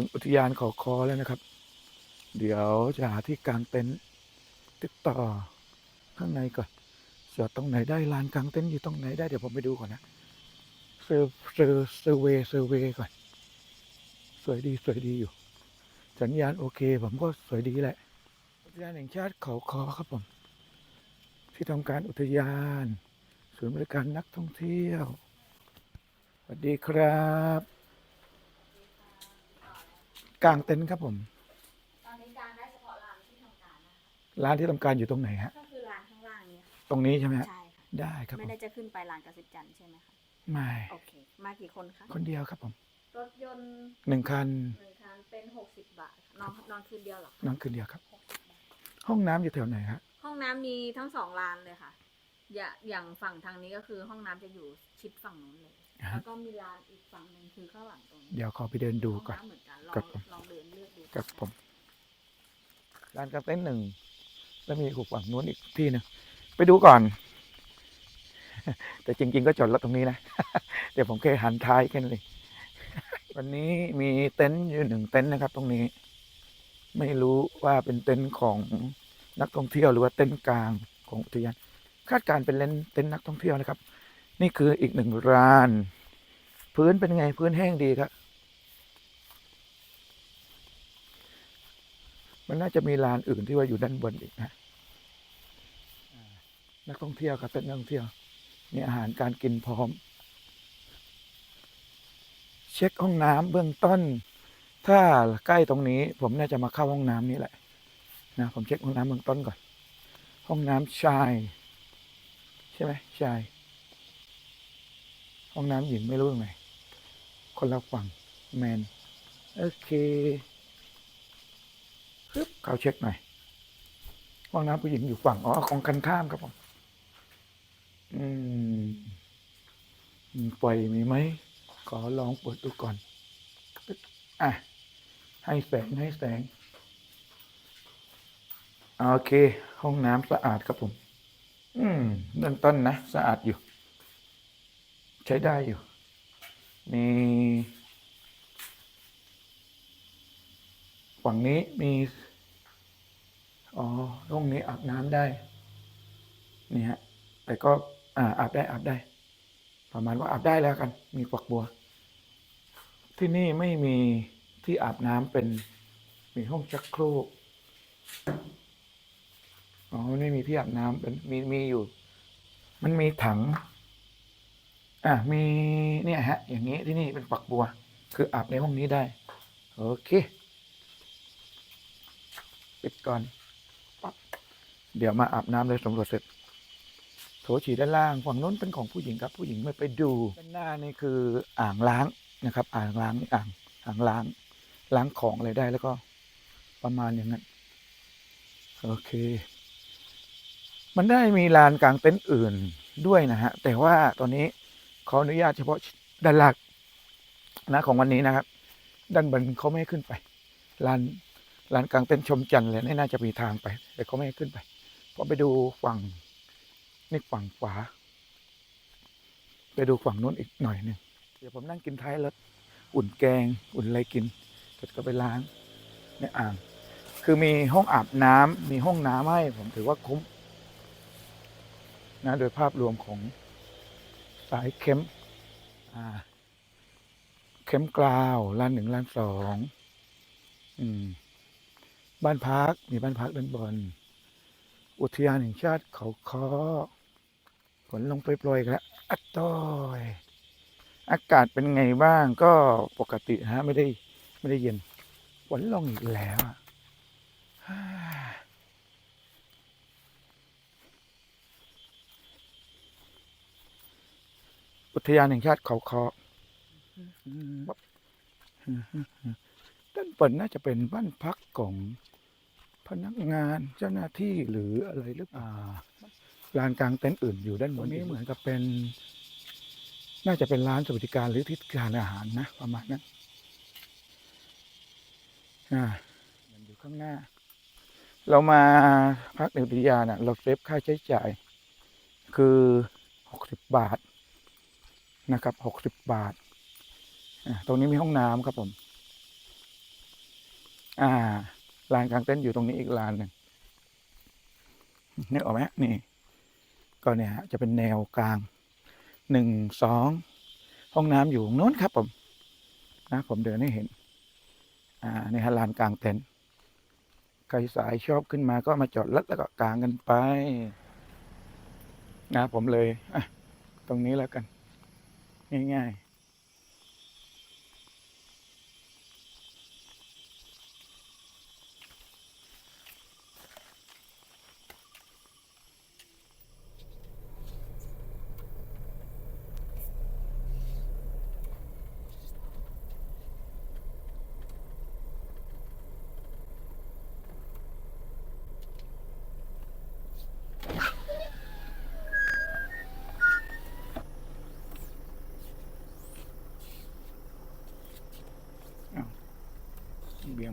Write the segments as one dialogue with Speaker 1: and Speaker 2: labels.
Speaker 1: ถึงอุทยานเขาคอแล้วนะครับ เดี๋ยวจะหาที่กางเต็นท์ติดต่อข้างในก่อนจอดตรงไหนได้ลานกางเต็นท์อยู่ตรงไหนได้เดี๋ยวผมไปดูก่อนนะเซอร์เซอร์เซอร์เวเซอร์เวก่อน สวยดีสวยดีอยู่ สัญญาณโอเค ผมก็สวยดีแหละ อุทยานแห่งชาติเขาคอครับผม ที่ทำการอุทยานศูนย์บริการนักท่องเที่ยวสวัสดีครับ กางเต็นท์ครับผม
Speaker 2: ตอนนี้การได้เฉพาะร้านที่ทำการนะคะ
Speaker 1: ร้านที่ทำการอยู่ตรงไหนฮะ
Speaker 2: ก็คือร้านข้างล่างเนี่ยค่ะ
Speaker 1: ตรงนี้ใช่ไหมฮะ
Speaker 2: ใช่ค่ะ
Speaker 1: ได้ครับผ
Speaker 2: ไม่
Speaker 1: ม
Speaker 2: ได้จะขึ้นไปร้านกสิบจันทร์ใช่ไหมคะ
Speaker 1: ไม่
Speaker 2: โอเค มากี่คนคะ
Speaker 1: คนเดียวครับผม
Speaker 2: รถยนต์
Speaker 1: หนึ่งคัน
Speaker 2: หนึ่งคันเป็นหกสิบบาทค่ะนอนนอนคืนเดียวเหรอคะ
Speaker 1: น้องคืนเดียวครับ
Speaker 2: หกสิบบาท
Speaker 1: ห้องน้ำอยู่แถวไหนฮะ
Speaker 2: ห้องน้ำมีทั้งสองร้านเลยค่ะ อย่าอย่างฝั่งทางนี้ก็คือห้องน้ำจะอยู่ชิดฝั่งนู้นเลย
Speaker 1: อ่าฮะ
Speaker 2: แล้วก็มีร้านอีกฝั่งหนึ่งคือข้างหลังตรงนี้
Speaker 1: เดี๋ยวขอไปเดินดู
Speaker 2: ห้อง
Speaker 1: ก่อน
Speaker 2: น้ำเหมือนกันลอ
Speaker 1: ครั
Speaker 2: ง
Speaker 1: บผม
Speaker 2: ลองเดินเลือกดู
Speaker 1: ครับผมร้านกางเต็นท์หนึ่งแล้วมีอีกฝั่งนู้นอีกที่หนึ่งไปดูก่อน แต่จริง ๆ ก็จอดรถตรงนี้นะ เดี๋ยวผมแค่หันท้ายแค่นั้นเอง วันนี้มีเต็นท์อยู่หนึ่งเต็นท์นะครับ ตรงนี้ ไม่รู้ว่าเป็นเต็นท์ของนักท่องเที่ยวหรือว่าเต็นท์กลางของอุทยานคาดการณ์เป็นเต็นท์เต็นท์นักท่องเที่ยวนะครับ นี่คืออีกหนึ่งร้าน พื้นเป็นไงพื้นแห้งดีครับ มันน่าจะมีลานอื่นที่ว่าอยู่ด้านบนอีกนะนักท่องเที่ยวครับเป็นนักท่องเที่ยว มีอาหารการกินพร้อม เช็คห้องน้ำเบื้องต้น ถ้าใกล้ตรงนี้ ผมน่าจะมาเข้าห้องน้ำนี่แหละนะผมเช็คห้องน้ำเบื้องต้นก่อน ห้องน้ำชาย ใช่ไหมชาย ห้องน้ำหญิงไม่รู้ยังไงคนละฝั่งแมนโอเคปึ๊บเขาเช็คหน่อยห้องน้ำผู้หญิงอยู่ฝั่งอ๋อของกันข้ามครับผมอืมไฟมีไหมขอลองเปิดดูก่อนอะให้แสงให้แสงโอเค ห้องน้ำสะอาดครับผม อืมเบื้องต้นนะ สะอาดอยู่ ช้ได้อยู่ มีฝั่งนี้มี อ๋อห้องนี้อาบน้ำได้ นี่ฮะ แต่ก็อ่าอาบได้อาบได้ ประมาณว่าอาบได้แล้วกัน มีฝักบัว ที่นี่ไม่มีที่อาบน้ำเป็น มีห้องชักโครก อ๋อ ไม่มีที่อาบน้ำเป็น มี มีอยู่ มันมีถัง อ่ามีเนี่ยฮะ อย่างนี้ที่นี่เป็นฝักบัว คืออาบในห้องนี้ได้ โอเคปิดก่อนปั๊บเดี๋ยวมาอาบน้ำเลยสำรวจเสร็จ โถฉี่ด้านล่างฝั่งนู้นเป็นของผู้หญิงครับ ผู้หญิงไม่ไปดูด้านหน้านี่คืออ่างล้างนะครับ อ่างล้างอ่างอ่างล้าง ล้างของอะไรได้แล้วก็ประมาณอย่างนั้น โอเค มันได้มีลานกลางเต็นท์อื่นด้วยนะฮะ แต่ว่าตอนนี้ ขออนุญาตเฉพาะด้านล่างนะของวันนี้นะครับ ด้านบนเขาไม่ให้ขึ้นไปลานลานกลางเต็นท์ชมจันทร์เลยนี่น่าจะมีทางไป แต่เขาไม่ให้ขึ้นไปพอไปดูฝั่งนี่ฝั่งขวา ไปดูฝั่งนู้นอีกหน่อยหนึ่งเดี๋ยวผมนั่งกินท้ายรถอุ่นแกง อุ่นอะไรกินเสร็จก็ไปล้างในอ่าง คือมีห้องอาบน้ำมีห้องน้ำให้ผมถือว่าคุ้มนะโดยภาพรวมของ สายเข้มเข้มกลาวล้านหนึ่งล้านสองบ้านพักมีบ้านพักด้านบน อุทยานแห่งชาติเขาคอฝนลงโปรยๆแล้วอัดต้อยอากาศเป็นไงบ้างก็ปกติฮะ ไม่ได้ ไม่ได้เย็นฝนลงอีกแล้วอะ อุทยานแห่งชาติเขาคอด้านบนน่าจะเป็นบ้านพักของพนักงานเจ้าหน้าที่หรืออะไรหรือเปล่าลานกลางเต็นท์อื่นอยู่ด้านบนนี้เหมือนกับเป็น น่าจะเป็นร้านสวัสดิการหรือที่การอาหารนะประมาณนั้นอ่ามันอยู่ข้างหน้า เรามาพักในอุทยานอะ เราเซฟค่าใช้จ่าย คือหกสิบบาท นะครับหกสิบบาท ตรงนี้มีห้องน้ำครับผม อ่าลานกลางเต็นท์อยู่ตรงนี้อีกลานหนึ่งนึกออกไหมนี่ ก็เนี่ยจะเป็นแนวกลางหนึ่งสองห้องน้ำอยู่ตรงโน้นครับผมนะผมเดินให้เห็น อ่านี่ฮะลานกลางเต็นท์ใครสายชอบขึ้นมาก็มาจอดรถแล้วก็กางกันไป นะผมเลยอะตรงนี้แล้วกัน ง่ายๆ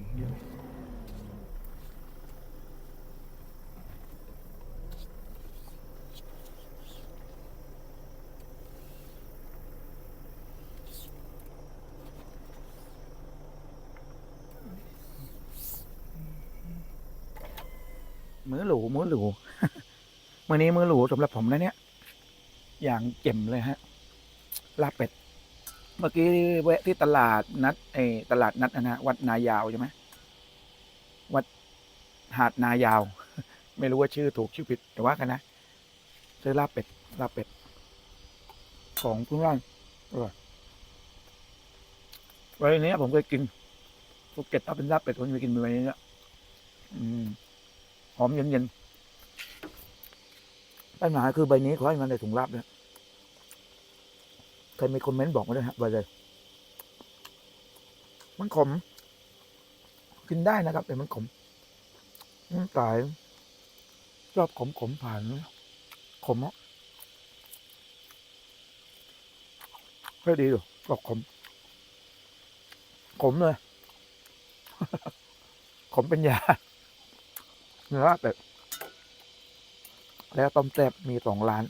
Speaker 1: เบี่ยงเยอะมือหรูมือหรูมื่อนี้มือหรูสำหรับผมนะเนี่ย อย่างเจ็มเลยฮะลาบเป็ด เมื่อกี้แวะที่ตลาดนัดเออตลาดนัดนะฮะวัดนายาวใช่ไหมวัดหาดนายาว ไม่รู้ว่าชื่อถูกชื่อผิดแต่ว่ากันนะซื้อลาบเป็ดลาบเป็ด ของพื้นบ้านอร่อยวันนี้ผมเคยกินภูเก็ตถ้าเป็นลาบเป็ดผมเคยกินวันนี้เนี่ยอืมหอมเย็นๆปัญหาคือใบนี้ขอให้มันในถุงลาบเนี่ย ใครมีคอมเมนต์บอกมาด้วยฮะไปเลย มันขม กินได้นะครับแต่มันขมน้ำตายชอบขมขมผ่านขมอะไม่ดีหรอชอบขม ขมเลย ขมเป็นยาเนื้อแต่แล้วต้มแซ่บมีสองร้าน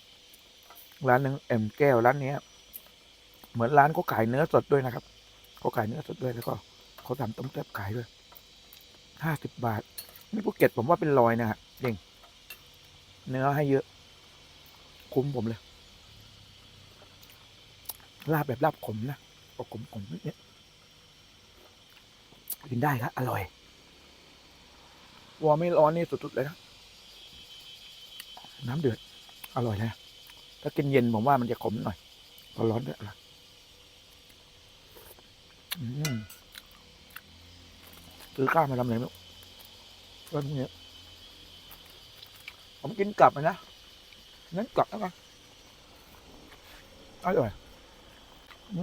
Speaker 1: ร้านหนึ่งเอ็มแก้วร้านนี้ เหมือนร้านเขาขายเนื้อสดด้วยนะครับเขาขายเนื้อสดด้วยแล้วก็เขาทำต้มแซ่บขายด้วยห้าสิบบาท นี่ภูเก็ตผมว่าเป็นรอยนะฮะจริงเนื้อให้เยอะ คุ้มผมเลยลาบแบบลาบขมนะก็ขมขมนิดเนี้ยกินได้ครับอร่อยวอไม่ร้อนนี่สุดๆเลยนะน้ำเดือด อร่อยนะถ้ากินเย็นผมว่ามันจะขมหน่อยพอร้อนด้วยอร่อย ซื้อข้าวมาทำอะไรไม่รู้วันนี้ผมกินกลับนะนั้นกลับแล้วกันอร่อย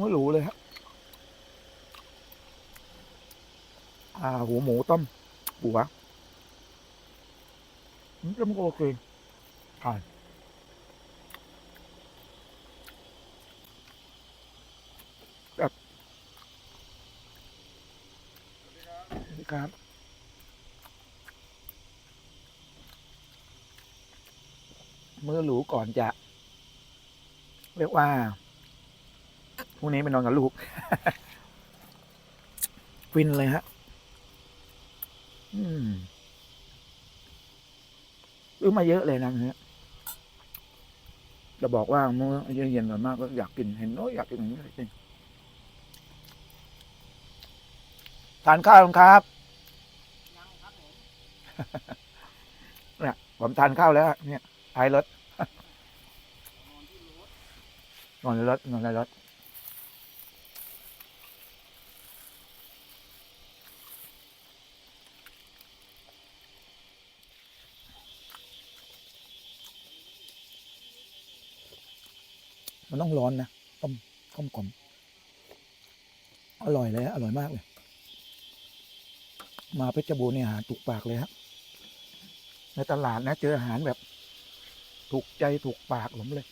Speaker 1: ไม่รู้เลยฮะอ่าหัวหมูต้มหัวมันก็โอเคผ่านสวัสดี ครับมือหรูก่อนจะ เรียกว่าพรุ่งนี้ไปนอนกับลูก ฟินเลยฮะอืมซื้อมาเยอะเลยนะฮะจะบอกว่าเมื้อเย็นๆก่อนมากก็อยากกินเห็นโอ้ยอยากกินอย่างนี้จริงทานข้าวครับ เนี่ยผมทานข้าวแล้ว เนี่ยท้ายรถนอนในรถนอนในรถมันต้องร้อนนะต้มต้มกลมอร่อยเลย อร่อยมากเลย มาเพชรบูรณ์เนี่ยหารถูกปากเลยฮะ ในตลาดนะ เจออาหารแบบ ถูกใจถูกปากผมเลย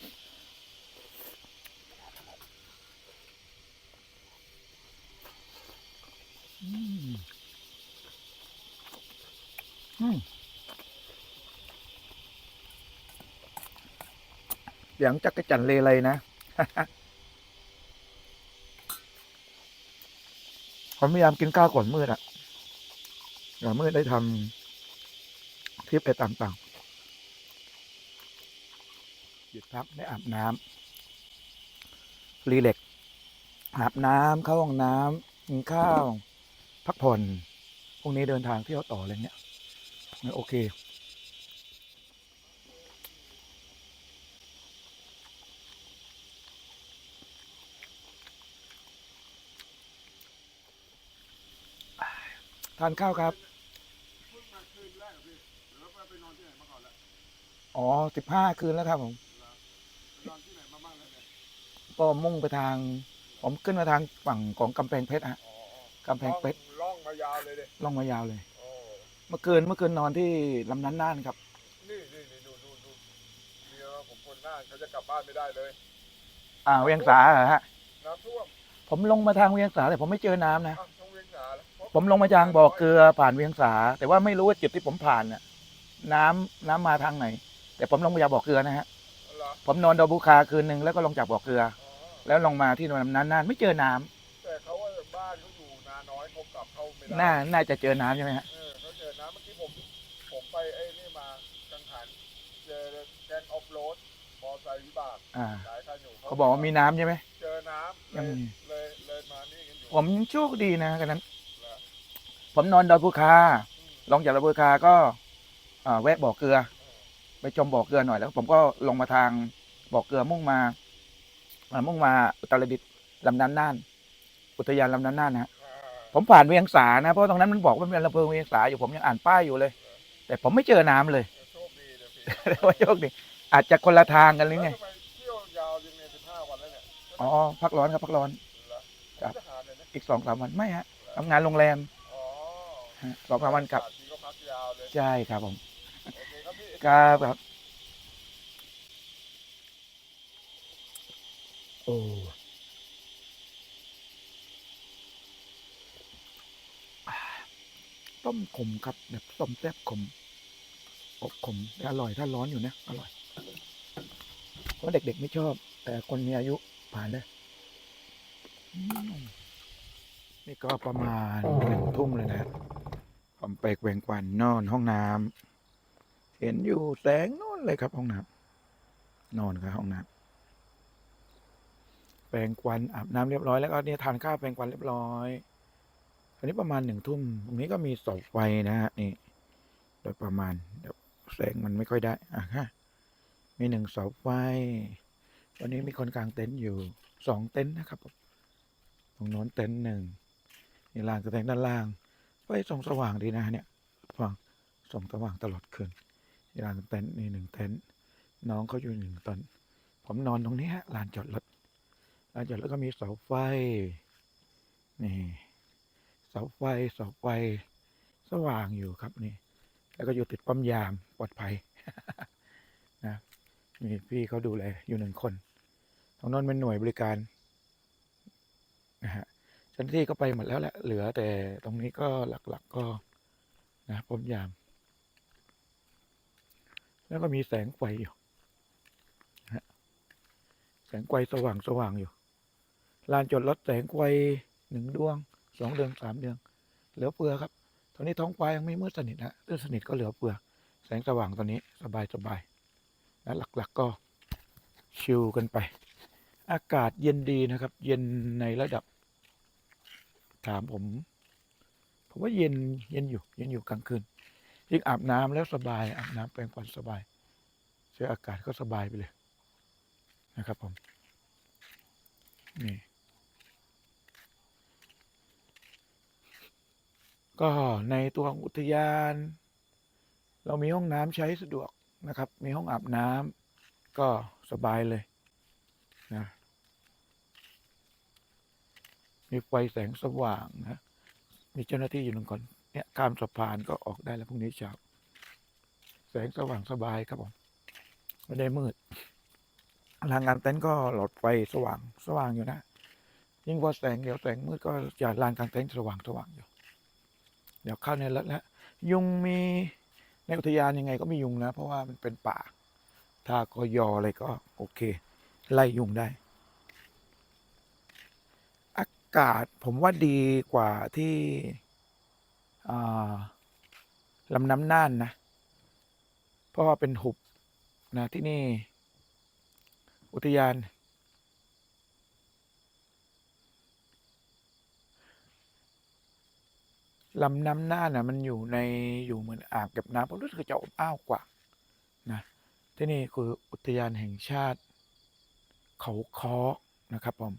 Speaker 1: อืมอืมเสียงจักรจันเลเลยนะผมพยายามกินข้าวก่อนมืดอะอย่ามื่อได้ทำ ลิปอะไรต่างๆ หยุดพักได้อาบน้ำรีเล็กอาบน้ำเข้าห้องน้ำกินข้าว พักผ่อนพรุ่งนี้เดินทางเที่ยวต่ออะไรเงี้ยโอเคทานข้าวครับ อ๋อสิบห้าคืนแล้วครับผมก็มุ่งไปทาง ผมขึ้นมาทางฝั่งของกำแพงเพชรฮะกำแพงเพชร
Speaker 3: ล่องมายาวเลยเด็
Speaker 1: ล่องมายาวเลย
Speaker 3: โอ้
Speaker 1: เมื่อคืนเมื่อคืนนอนที่ลำนั้นน่านครับ
Speaker 3: นี่นี่นี่ดูดูดูเมียผมคนหน้าเขาจะกลับบ้านไม่ได้เลย
Speaker 1: อ่าเวียงสาเหรอฮะ
Speaker 3: น้ำท่วม
Speaker 1: ผมลงมาทางเวียงสาแต่ผมไม่เจอน้ำนะ
Speaker 3: อ้าวต้องเวียงสาแล้ว
Speaker 1: ผมลงมาทางบ่อเกลือผ่านเวียงสา แต่ว่าไม่รู้ว่าจุดที่ผมผ่านน่ะ น้ำน้ำมาทางไหน แต่ผมลงมาจากบ่อเกลือนะฮะ
Speaker 3: เหรอ
Speaker 1: ผมนอนดอบูคาคืนหนึ่งแล้วก็ลงจากบ่อเกลือ
Speaker 3: อ๋อ
Speaker 1: แล้วลงมาที่ลำนั้นน่านไม่เจอน้ำ
Speaker 3: แต่เขาว่าบ้านเขาอยู่นาน้อยเขากลับเข้าไม่ได้
Speaker 1: น่าน่าจะเจอน้ำใช่ไหมฮะ
Speaker 3: เออเขาเจอน้ำเมื่อกี้ผมผมไปไอ้นี่มากังหันเจอแกนออฟโรดมอไซค์วิบาก
Speaker 1: อ่า
Speaker 3: หลายคันอยู่
Speaker 1: เขาบอกว่ามีน้ำใช่ไหม
Speaker 3: เจอน้ำเล
Speaker 1: ยัง
Speaker 3: ย
Speaker 1: มี
Speaker 3: เลยเลยมานี่กันอยู่
Speaker 1: ผมโชคดีนะกันนั้น
Speaker 3: เหรอ
Speaker 1: ผมนอนดอยภูคา
Speaker 3: อืม
Speaker 1: ลงจากดอยภูคาก็อ่า แวะบ่อเกลือ ไปชมบ่อเกลือหน่อยแล้ว ผมก็ลงมาทางบ่อเกลือมุ่งมาอ่ามุ่งมาอุตรดิตถ์ลำน้ำน่าน อุทยานลำน้ำน่านนะฮะ
Speaker 3: อ่า
Speaker 1: ผมผ่านเวียงสานะเพราะตรงนั้นมันบอกว่าเป็นอำเภอเวียงสาอยู่ผมยังอ่านป้ายอยู่เลย แต่ผมไม่เจอน้ำเลย
Speaker 3: โชคดีเลยพี่
Speaker 1: แต่ว่าโชคดีอาจจะคนละทางกันหรือไง
Speaker 3: แล้วทำไมเที่ยวยาวยังไงสิบห้าวันแล้วเนี่ย
Speaker 1: อ๋อพักร้อนครับพักร้อน
Speaker 3: เหรอ
Speaker 1: ครับ
Speaker 3: ทหารเลยนะ
Speaker 1: อีกสองสามวันไม่ฮะทำงานโรงแรม
Speaker 3: อ๋อ
Speaker 1: ฮะสองสามวันกลับ
Speaker 3: ทีก็พักยาวเลย
Speaker 1: ใช่ครับผม
Speaker 3: โอเคครับพี่
Speaker 1: ครับครับ โอ้ต้มขมครับแบบต้มแซ่บขมอบขมแต่อร่อยถ้าร้อนอยู่นะอร่อยเพราะเด็กๆไม่ชอบ แต่คนมีอายุผ่านได้อืมนี่ก็ประมาณหนึ่งทุ่มเลยนะผมไปแกว่งกวันนอนห้องน้ำ เห็นอยู่แสงนู่นเลยครับห้องน้ำนอนครับห้องน้ำแปรงควันอาบน้ำเรียบร้อยแล้วก็เนี่ยทานข้าวแปรงควันเรียบร้อยอันนี้ประมาณหนึ่งทุ่มตรงนี้ก็มีเสาไฟนะฮะนี่โดยประมาณเดี๋ยวแสงมันไม่ค่อยได้อะฮะมีหนึ่งเสาไฟวันนี้มีคนกลางเต็นท์อยู่สองเต็นท์นะครับตรงโน้นเต็นท์หนึ่งนี่ลานกระแตงด้านล่างไฟส่องสว่างดีนะฮะเนี่ยฟังส่องสว่างตลอดคืน ลานเต็นท์นี่หนึ่งเต็นท์น้องเขาอยู่หนึ่งตนผมนอนตรงนี้ฮะลานจอดรถลานจอดรถก็มีเสาไฟ นี่เสาไฟเสาไฟ สว่างอยู่ครับนี่ แล้วก็อยู่ติดปั๊มยามปลอดภัยนะมีพี่เขาดูแลอยู่หนึ่งคนตรงนั้นเป็นหน่วยบริการนะฮะเจ้าหน้าที่ก็ไปหมดแล้วแหละเหลือแต่ตรงนี้ก็หลักๆก็นะปั๊มยาม แล้วก็มีแสงไฟอยู่แสงไฟสว่างสว่างอยู่ ลานจอดรถแสงไฟหนึ่งดวงสองเดวงสามเดวงเหลือเฟือครับ ตอนนี้ท้องฟ้ายังไม่มืดสนิทนะมืดสนิทก็เหลือเฟือ แสงสว่างตอนนี้สบายสบายและหลักๆก็ชิลกันไป อากาศเย็นดีนะครับ เย็นในระดับ ถามผม ผมว่าเย็นเย็นอยู่ เย็นอยู่กลางคืน ยิ่งอาบน้ำแล้วสบายอาบน้ำแปรงฟันสบายเชื้ออากาศก็สบายไปเลยนะครับผมนี่ก็ในตัวของอุทยาน เรามีห้องน้ำใช้สะดวกนะครับ มีห้องอาบน้ำก็สบายเลยนะมีไฟแสงสว่างนะมีเจ้าหน้าที่อยู่หนึ่งคน เนี่ยข้ามสะพานก็ออกได้แล้วพรุ่งนี้เช้าแสงสว่างสบายครับผมไม่ได้มืดลานงานเต็นท์ก็หลอดไฟสว่างสว่างอยู่นะยิ่งพอแสงเดี๋ยวแสงมืดก็จะลานกลางเต็นท์สว่างสว่างอยู่ เดี๋ยวเข้าในรถแล้วยุงมีในอุทยานยังไงก็มียุงนะ เพราะว่ามันเป็นป่า ถ้ากยออะไรก็โอเค ไล่ยุงได้ อากาศผมว่าดีกว่าที่ ลำน้ำน่านนะ เพราะว่าเป็นหุบนะที่นี่ อุทยาน ลำน้ำน่านนะมันอยู่ในอยู่เหมือนอ่างเก็บน้ำผมรู้สึกจะอบอ้าวกว่านะที่นี่คืออุทยานแห่งชาติ เขาค้อนะครับผม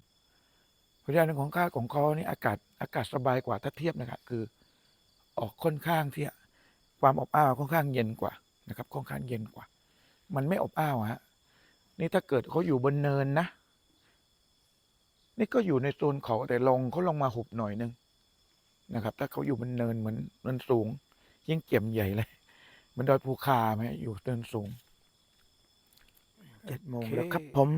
Speaker 1: อุทยานของข้าของค้อนี่อากาศอากาศสบายกว่าถ้าเทียบนะครับคือ ออกค่อนข้างที่ความอบอ้าวค่อนข้างเย็นกว่านะครับ ค่อนข้างเย็นกว่า มันไม่อบอ้าวฮะนี่ถ้าเกิดเขาอยู่บนเนินนะ นี่ก็อยู่ในโซนเขาแต่ลงเขาลงมาหุบหน่อยนึงนะครับ ถ้าเขาอยู่บนเนินเหมือนเนินสูง ยิ่งเกี่ยมใหญ่เลยเหมันดอยภูคาไหมอยู่เนินสูงเจ็ดโมงแล้วครับผม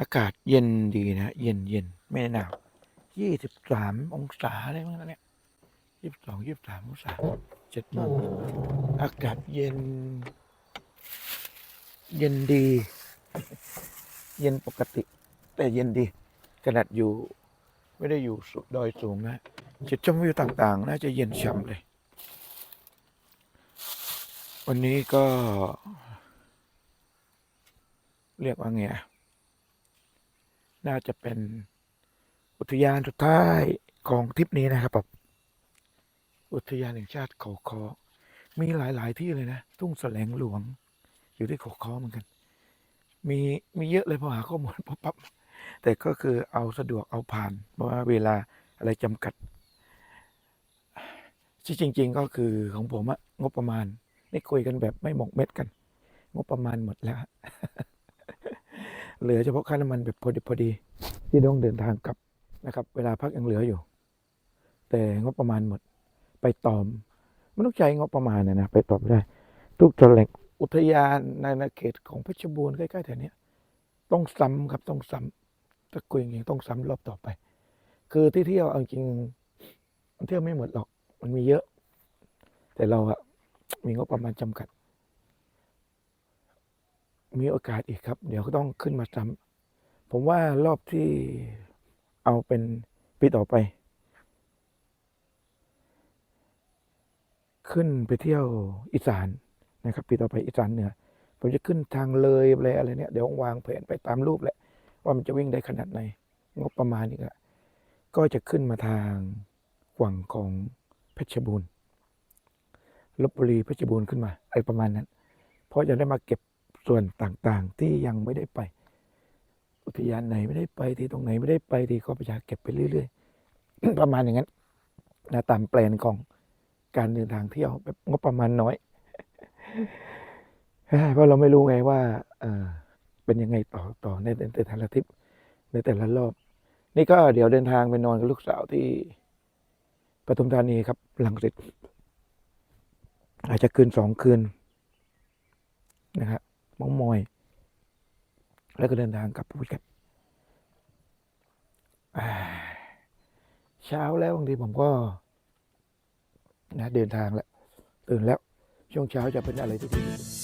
Speaker 1: อากาศเย็นดีนะ เย็นเย็นไม่หนาว ยี่สิบสามองศาอะไรมั้งนะเนี่ยยี่สิบสองยี่สิบสามองศาเจ็ดโมงอากาศเย็น เย็นดี เย็นปกติ แต่เย็นดีขนาดอยู่ ไม่ได้อยู่สุดดอยสูงนะจุดชมวิวต่างๆ น่าจะเย็นฉ่ำเลย วันนี้ก็ เรียกว่าไงน่าจะเป็น อุทยานสุดท้ายของทริปนี้นะครับแบบอุทยานแห่งชาติเขาคอมีหลาย ๆ ที่เลยนะ ทุ่งแสลงหลวง อยู่ที่เขาคอเหมือนกัน มีมีเยอะเลยพอหาข้อมูลปั๊บแต่ก็คือเอาสะดวกเอาผ่าน เพราะว่าเวลาอะไรจำกัด ที่จริง ๆ ก็คือของผมอะงบประมาณนี่คุยกันแบบไม่หมกเม็ดกัน งบประมาณหมดแล้ว เหลือเฉพาะค่าน้ำมันแบบพอดีพอดี ที่ต้องเดินทางกลับ นะครับ เวลาพักยังเหลืออยู่ แต่งบประมาณหมด ไปตอมไม่ต้องใช้งบประมาณน่ะนะไปตอมไม่ได้ ทุกจังหวัดอุทยานในในเขตของเพชรบูรณ์ใกล้ๆแถวนี้ต้องซ้ำครับต้องซ้ำถ้าคุยอย่างนี้ต้องซ้ำรอบต่อไป คือที่เที่ยวเอาจริงมันเที่ยวไม่หมดหรอก มันมีเยอะ แต่เราอะมีงบประมาณจำกัด มีโอกาสอีกครับ เดี๋ยวก็ต้องขึ้นมาซ้ำผมว่ารอบที่ เอาเป็นปีต่อไป ขึ้นไปเที่ยวอีสานนะครับ ปีต่อไปอีสานเหนือผมจะขึ้นทางเลยอะไรอะไรเนี่ยเดี๋ยววางแผนไปตามรูปแหละว่ามันจะวิ่งได้ขนาดไหนงบประมาณนี้ก็ก็จะขึ้นมาทางฝั่งของเพชรบูรณ์ลบบุรีเพชรบูรณ์ขึ้นมาไอ้ประมาณนั้น เพราะจะได้มาเก็บส่วนต่างๆที่ยังไม่ได้ไป อุทยานไหนไม่ได้ไปที่ตรงไหนไม่ได้ไปที่ก็พยายามเก็บไปเรื่อยๆ ประมาณอย่างนั้นนะตามแปลนของการเดินทางเที่ยวแบบงบประมาณน้อย เพราะเราไม่รู้ไงว่าเออเป็นยังไงต่อต่อในแต่ละทริปในแต่ละรอบ นี่ก็เดี๋ยวเดินทางไปนอนกับลูกสาวที่ปทุมธานีครับหลังเสร็จอาจจะคืนสองคืนนะครับมองมอย แล้วก็เดินทางกลับพูดกันเช้าแล้วบางทีผมก็นะเดินทางแล้วตื่นแล้วช่วงเช้าจะเป็นอะไรที่ดีที่